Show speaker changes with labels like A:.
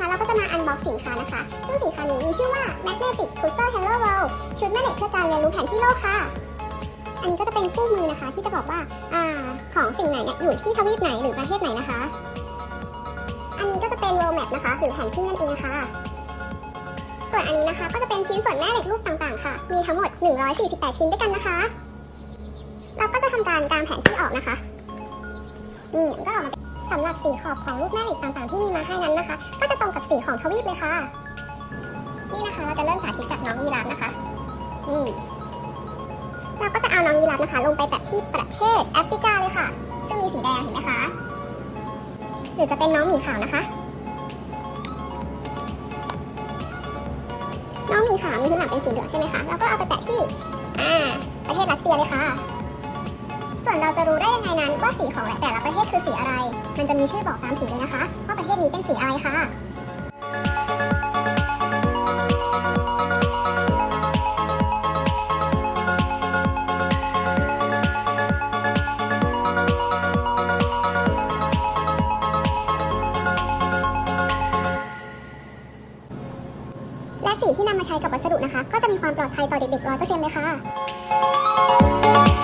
A: คะ เราก็จะมาอันบ็อกสินค้านะคะ ซึ่งสินค้านี้มีชื่อว่า Magnetic Pulsar Hello World ชุดแม่เหล็กเพื่อการเรียนรู้แผนที่โลกค่ะ อันนี้ก็จะเป็นคู่มือนะคะ ที่จะบอกว่าอ่าของสิ่งไหนเนี่ยอยู่ที่ทวีปไหนหรือประเทศไหนนะคะ อันนี้ก็จะเป็น World Map นะคะ หรือแผนที่นั่นเองค่ะ ส่วนอันนี้นะคะก็จะเป็นชิ้นส่วนแม่เหล็กรูปต่างๆ ค่ะ มีทั้งหมด 148 ชิ้นด้วยกันนะคะ เราก็จะทำการตามแผนที่ออกนะคะนี่ก็ออกมาสำหรับสีขอบของรูปแม่เหล็กต่างๆ ที่มีมาให้นั้นนะคะ สีของทวีปเลยค่ะ นี่นะคะเราจะเริ่มสาธิตจากน้องยีราฟนะคะ อืมเราก็จะเอาน้องยีราฟนะคะ ลงไปแปะที่ประเทศแอฟริกาเลยค่ะ ซึ่งมีสีแดงเห็นไหมคะ หรือจะเป็นน้องหมีขาวนะคะ น้องหมีขาวมีพื้นหลังเป็นสีเหลืองใช่ไหมคะแล้วก็เอาไปแปะที่อ่าประเทศรัสเซียเลยค่ะ ส่วนเราจะรู้ได้ยังไงนั้นว่าสีของแต่ละประเทศคือสีอะไร มันจะมีชื่อบอกตามสีเลยนะคะ ว่าประเทศนี้เป็นสีอะไรค่ะ และสีที่นำมาใช้กับวัสดุนะคะ ก็จะมีความปลอดภัยต่อเด็กๆ100%เลยค่ะ